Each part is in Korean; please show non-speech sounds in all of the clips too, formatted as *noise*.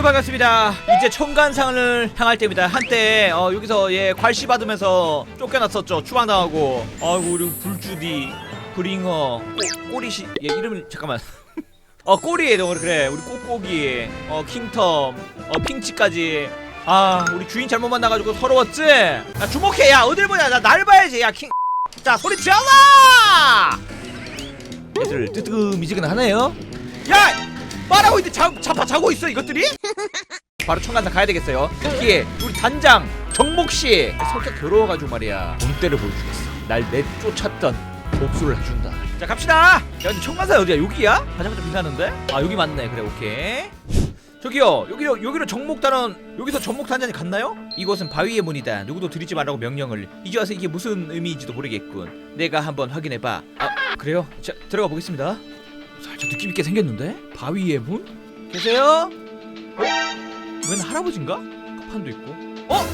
여러분들 반갑습니다. 이제 청간상을 향할 때입니다. 한때 어, 여기서 예 괄시 받으면서 쫓겨났었죠. 추방당하고. 아이고 우리 불주디, 브링어, 꼬, 꼬리시. 얘 이름을 잠깐만. *laughs* 어 꼬리에 너 그래 우리 꼬꼬기, 어 킹텀, 어 핑치까지. 아 우리 주인 잘못 만나가지고 서러웠지. 야 주목해 야 어딜 보냐 나 날 봐야지 야 킹. 자 소리 질러! 얘들 뜨뜻미지근 하네요. 야! 말하고 있는데 자, 자파 자고 있어 이것들이? 바로 청간사 가야 되겠어요. 여기에 우리 단장 정목 씨 성격 더러워가지고 말이야. 본때를 보여주겠어. 날 내쫓았던 복수를 해준다. 자 갑시다. 야 근데 청간사 어디야? 여기야? 가자마자 빛나는데? 아 여기 맞네. 그래 오케이. 저기요 여기로 여기로 정목단원 여기서 정목단장이 갔나요? 이곳은 바위의 문이다 누구도 들이지 말라고 명령을 이제 와서 이게 무슨 의미인지도 모르겠군 내가 한번 확인해봐 아 그래요? 자 들어가 보겠습니다 살짝 느낌 있게 생겼는데? 바위의 문? 계세요? 어? 웬 할아버지인가? 가판도 있고. 어?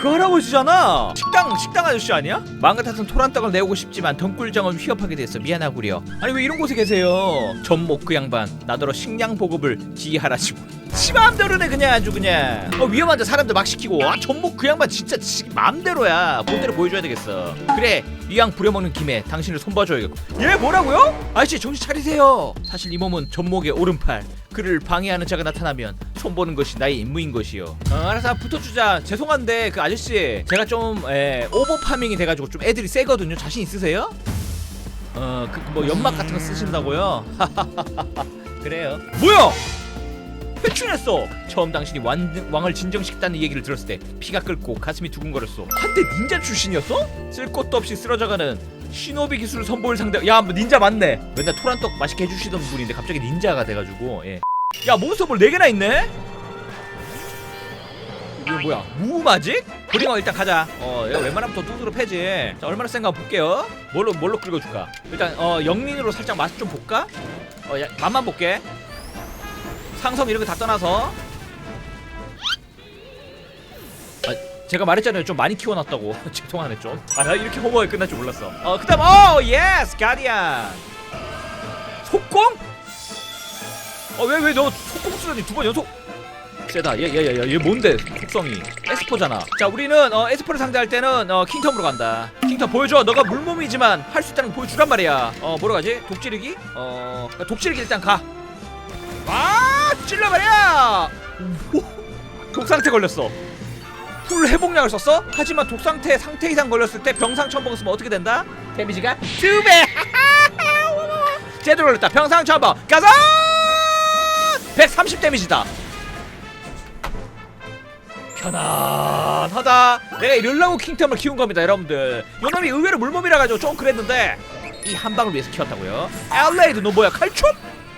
그 할아버지잖아! 식당 식당 아저씨 아니야? 마음 같아선 토란떡을 내오고 싶지만 덩굴정을 휘업하게 됐어 미안하구려. 아니 왜 이런 곳에 계세요? 전목 그 양반 나더러 식량 보급을 지휘하라시고. 지 마음대로네 그냥 아주 그냥. 어, 위험한데 사람들 막 시키고. 아 전목 그 양반 진짜 지 마음대로야. 본대로 보여줘야 되겠어. 그래 이왕 부려먹는 김에 당신을 손봐줘야겠고. 얘 뭐라고요? 아저씨 정신 차리세요. 사실 이 몸은 전목의 오른팔 그를 방해하는 자가 나타나면 손보는 것이 나의 임무인 것이요. 어, 알아서 붙어주자. 죄송한데 그 아저씨 제가 좀 에, 오버파밍이 돼가지고 좀 애들이 세거든요. 자신 있으세요? 어 그 뭐 연막 같은 거 쓰신다고요? *laughs* 그래요. 뭐야? 회춘했어. 처음 당신이 완, 왕을 진정시켰다는 얘기를 들었을 때 피가 끓고 가슴이 두근거렸어. 한때 닌자 출신이었어? 쓸 것도 없이 쓰러져가는 시노비 기술을 선보일 상대. 야뭐 닌자 맞네. 맨날 토란떡 맛있게 해주시던 분인데 갑자기 닌자가 돼가지고 예. 야 몬스터볼 4개나 있네? 이거 뭐야? 무마직? 브링어 일단 가자. 어 웬만하면 더 두드러 패지. 자 얼마나 센가 볼게요. 뭘로 뭘로 긁어줄까? 일단 어 영린으로 살짝 맛 좀 볼까? 어 야, 맛만 볼게. 상성 이런 거 다 떠나서 제가 말했잖아요. 좀 많이 키워놨다고. *laughs* 죄송하네 좀아 이렇게 허무하게 끝날 줄 몰랐어. 어 그다음 어 예스 가디안 속공? 어왜 왜 너 속공 쓰더니? 두 번 연속? 세다. 얘얘얘얘 뭔데? 속성이. 에스퍼잖아. 자 우리는 어 에스퍼를 상대할 때는 어 킹텀으로 간다. 킹텀 보여줘. 너가 물몸이지만 할 수 있다는 거 보여주란 말이야. 어 뭐로 가지? 독찌르기? 어 독찌르기 일단 가. 아 찔러버려! 오, 독상태 걸렸어 풀 회복약을 썼어? 하지만 독 상태 상태 이상 걸렸을 때 병상천봉 쓰면 어떻게 된다? 데미지가 두 배. *laughs* 제대로 걸렸다. 병상천봉 가자! 130 데미지다. 편안하다. 내가 이럴라고 킹텀을 키운 겁니다 여러분들. 요놈이 의외로 물몸이라 가지고 좀 그랬는데 이 한 방을 위해서 키웠다고요? 엘레이드 너 뭐야 칼춤?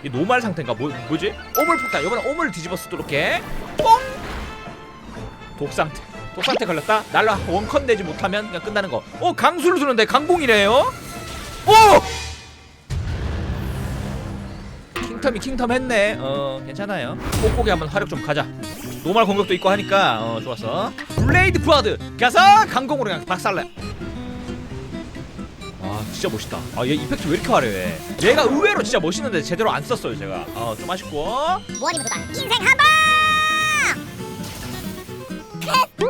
이 노말 상태인가? 뭐, 뭐지? 오물 폭탄. 이번에 오물 뒤집어서 뚫을게 뽕! 독 상태 독상태 걸렸다. 날라 원컨 내지 못하면 그냥 끝나는 거오 강수를 두는데 강봉이래요? 오! 킹텀이 킹텀 했네. 어 괜찮아요. 꼭꼭이 한번 화력 좀 가자. 노말 공격도 있고 하니까 어 좋았어. 블레이드 플러드. 가서 강공으로 그냥 박살내. 아 진짜 멋있다. 아 얘 이펙트 왜 이렇게 화려해? 얘가 의외로 진짜 멋있는데 제대로 안 썼어요 제가. 어좀 아쉽고. 무한히 도다. 인생 한방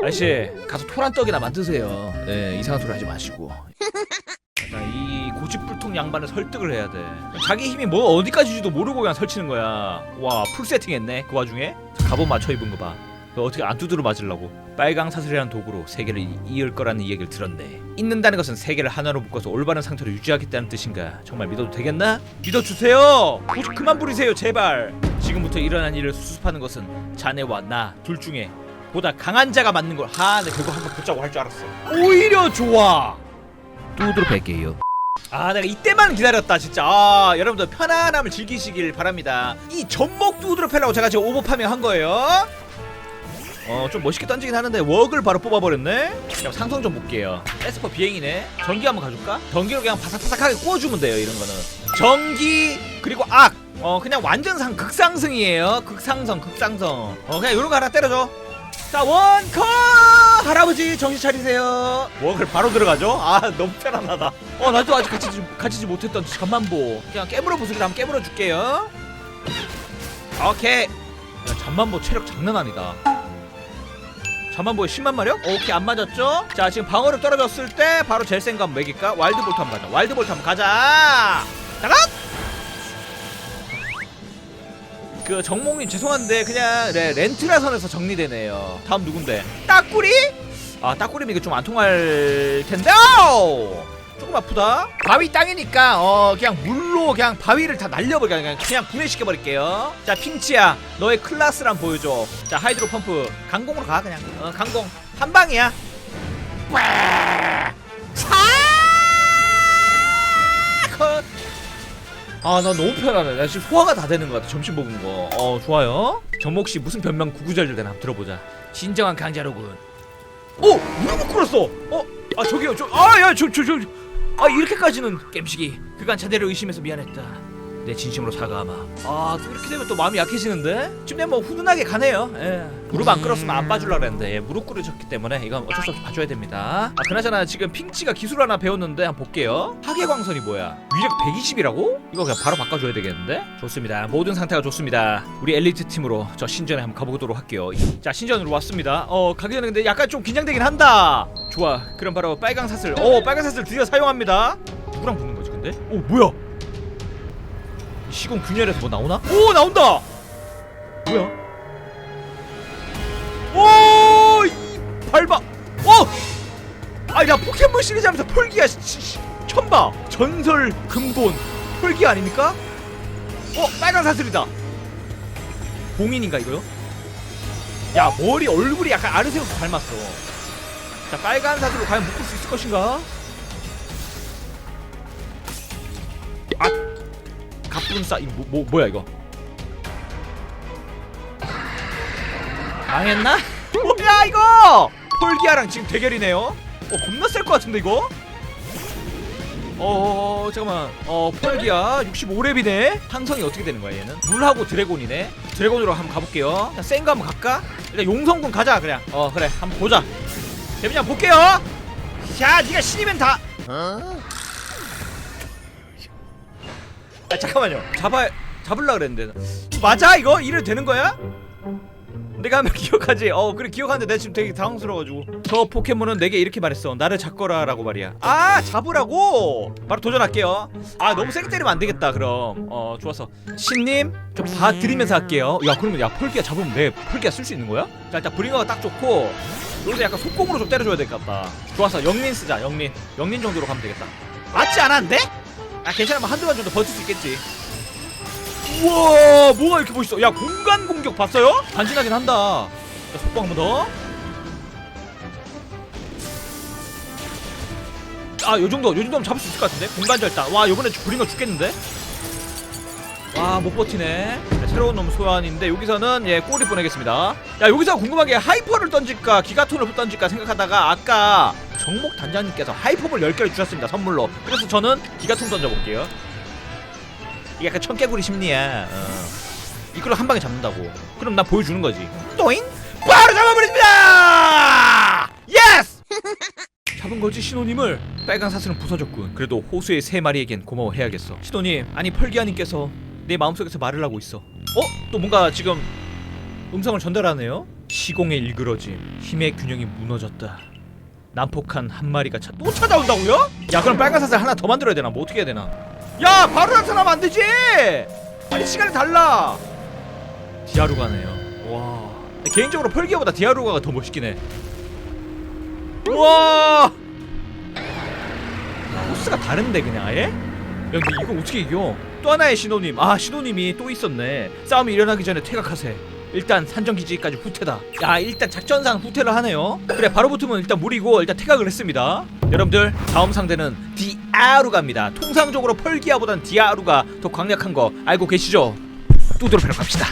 아저씨 가서 토란떡이나 만드세요. 네 이상한 소리 하지 마시고. 자, 이 고집불통 양반을 설득을 해야 돼. 자기 힘이 뭐 어디까지지도 모르고 그냥 설치는 거야. 와 풀 세팅했네 그 와중에. 갑옷 맞춰 입은 거봐. 어떻게 안 두드려 맞으려고. 빨강 사슬이라는 도구로 세계를 이- 이을 거라는 이야기를 들었네. 잊는다는 것은 세계를 하나로 묶어서 올바른 상태로 유지하겠다는 뜻인가? 정말 믿어도 되겠나? 믿어주세요! 그만 부리세요 제발! 지금부터 일어난 일을 수습하는 것은 자네와 나 둘 중에 보다 강한 자가 맞는 걸. 하, 내 그거 한번 붙자고 할 줄 알았어. 오히려 좋아. 두드러 뵐게요. 아, 내가 이때만 기다렸다 진짜. 아, 여러분들 편안함을 즐기시길 바랍니다. 이 전목 두드러 패려고 제가 지금 오버 파밍 한 거예요. 어, 좀 멋있게 던지긴 하는데 웍을 바로 뽑아버렸네. 그럼 상성 좀 볼게요. 에스퍼 비행이네. 전기 한번 가줄까? 전기로 그냥 바삭바삭하게 구워주면 돼요. 이런 거는. 전기 그리고 악. 어, 그냥 완전 상 극상승이에요. 극상성, 극상성. 어, 그냥 이런 거 하나 때려줘. 자 원커 할아버지 정신 차리세요 웍을 바로 들어가죠 아 너무 편안하다 어 나도 아직 갇히지, 갇히지 못했던 잠만보 그냥 깨물어 부수기 한번 깨물어 줄게요 오케이 야, 잠만보 체력 장난 아니다. 잠만보에 10만 마력? 오케이 안 맞았죠? 자 지금 방어력 떨어졌을 때 바로 한번 매길까? 와일드볼트 한번 가자. 와일드볼트 한번 가자. 나가! 그 정몽님 죄송한데 그냥 네, 렌트라 선에서 정리되네요. 다음 누군데? 따꾸리? 아 따꾸리면 이거 좀 안 통할 텐데. 오! 조금 아프다. 바위 땅이니까 어 그냥 물로 그냥 바위를 다 날려버려 그냥 그냥 분해시켜 버릴게요. 자 핑치야 너의 클라스를 한번 보여줘. 자 하이드로 펌프 강공으로 가 그냥 어 강공 한 방이야. 차! 아나 너무 편하네. 나 지금 소화가 다 되는 것 같아. 점심 먹은 거. 어 좋아요. 정목 씨 무슨 변명 구구절절 되나 한번 들어보자. 진정한 강자로군. 오 무릎을 꿇었어. 어? 아 저기요 저. 아야저 저 저. 아 이렇게까지는 겜식이 그간 자대로 의심해서 미안했다. 내 진심으로 사과하마. 아 또 이렇게 되면 또 마음이 약해지는데? 지금 내가 뭐 훈훈하게 가네요. 예. 무릎 안 꿇었으면 안 봐줄라 그랬는데 예, 무릎 꿇으셨기 때문에 이건 어쩔 수 없이 봐줘야 됩니다. 아 그나저나 지금 핑치가 기술 하나 배웠는데 한번 볼게요. 하계광선이 뭐야? 위력 120이라고? 이거 그냥 바로 바꿔줘야 되겠는데? 좋습니다. 모든 상태가 좋습니다. 우리 엘리트 팀으로 저 신전에 한번 가보도록 할게요. 자 신전으로 왔습니다. 어 가기 전에 근데 약간 좀 긴장되긴 한다. 좋아. 그럼 바로 빨강 사슬. 어 빨강 사슬 드디어 사용합니다. 누구랑 붙는 거지 근데? 오 뭐야? 시공 균열에서 뭐 나오나? 오 나온다. 뭐야? 오! 이 밟아. 오! 아니 나 포켓몬 시리즈 하면서 펄기야 시- 시- 처음 봐. 전설 근본 펄기 아닙니까? 어 빨간 사슬이다. 봉인인가 이거요? 야 머리 얼굴이 약간 아르세우스 닮았어. 자 빨간 사슬로 과연 묶을 수 있을 것인가? 갑분싸 이 뭐, 뭐 뭐야 이거? 망했나? *laughs* 뭐야 이거? 폴기아랑 지금 대결이네요. 어 겁나 셀 것 같은데 이거? 어 잠깐만. 어 폴기아 65렙이네. 탄성이 어떻게 되는 거야 얘는? 물하고 드래곤이네. 드래곤으로 한번 가볼게요. 그냥 센거 한번 갈까? 일단 용성군 가자 그냥. 어 그래. 한번 보자. 한번 볼게요. 자 니가 신이면 다 아 잠깐만요. 잡아 잡을라 그랬는데. 맞아 이거? 이래 되는 거야? 내가 하면 *laughs* 기억하지. 어 그래 기억하는데 내가 지금 되게 당황스러워가지고. 저 포켓몬은 내게 이렇게 말했어. 나를 잡거라 라고 말이야. 아 잡으라고! 바로 도전할게요. 아 너무 세게 때리면 안 되겠다 그럼. 어 좋았어. 신님 좀 봐드리면서 할게요. 야 그러면 야 펄기야 잡으면 내 펄기야 쓸 수 있는 거야? 자 일단 브링어가 딱 좋고 여기서 약간 속공으로 좀 때려줘야 될 것 같다 좋았어. 영린 쓰자 영린. 영린 정도로 가면 되겠다. 맞지 않았는데? 아 괜찮아 뭐 한두 번 정도 버틸 수 있겠지 우와 뭐가 이렇게 멋있어 야 공간 공격 봤어요? 간지나긴 한다 자 속보 한 번 더 아, 요 정도, 요 정도면 잡을 수 있을 것 같은데? 공간 절단. 와, 요번에 부린 거 죽겠는데? 와, 못 버티네. 자, 새로운 놈 소환인데, 여기서는, 예, 꼬리 보내겠습니다. 야, 여기서 궁금한 게 하이퍼를 던질까, 기가톤을 던질까 생각하다가, 아까 정목 단장님께서 하이퍼를 10개를 주셨습니다, 선물로. 그래서 저는 기가톤 던져볼게요. 이게 약간 청개구리 심리야. 어. 이걸로 한 방에 잡는다고. 그럼 나 보여주는 거지. 또잉? 바로 잡아버립니다! 예스! *laughs* 잡은 거지 신호님을 빨간 사슬은 부서졌군. 그래도 호수의 세 마리에겐 고마워해야겠어. 신호님, 아니 펄기아님께서 내 마음속에서 말을 하고 있어. 어? 또 뭔가 지금 음성을 전달하네요. 시공의 일그러짐, 힘의 균형이 무너졌다. 난폭한 한 마리가 차... 또 찾아온다고요? 야 그럼 빨간 사슬 하나 더 만들어야 되나? 뭐 어떻게 해야 되나? 야 바로 나타나면 안 되지! 아니 시간이 달라. 디아루가네요. 와. 개인적으로 펄기아보다 디아루가가 더 멋있긴 해. 우와 코스가 다른데 그냥 아예? 야 근데 이거 어떻게 이겨? 또 하나의 신호님 아 신호님이 또 있었네 싸움이 일어나기 전에 퇴각하세 일단 산정기지까지 후퇴다. 야 일단 작전상 후퇴를 하네요. 그래 바로 붙으면 일단 무리고 일단 퇴각을 했습니다. 여러분들 다음 상대는 디아루가입니다. 통상적으로 펄기아보단 디아루가 더 강력한 거 알고 계시죠? 뚜드러 갑시다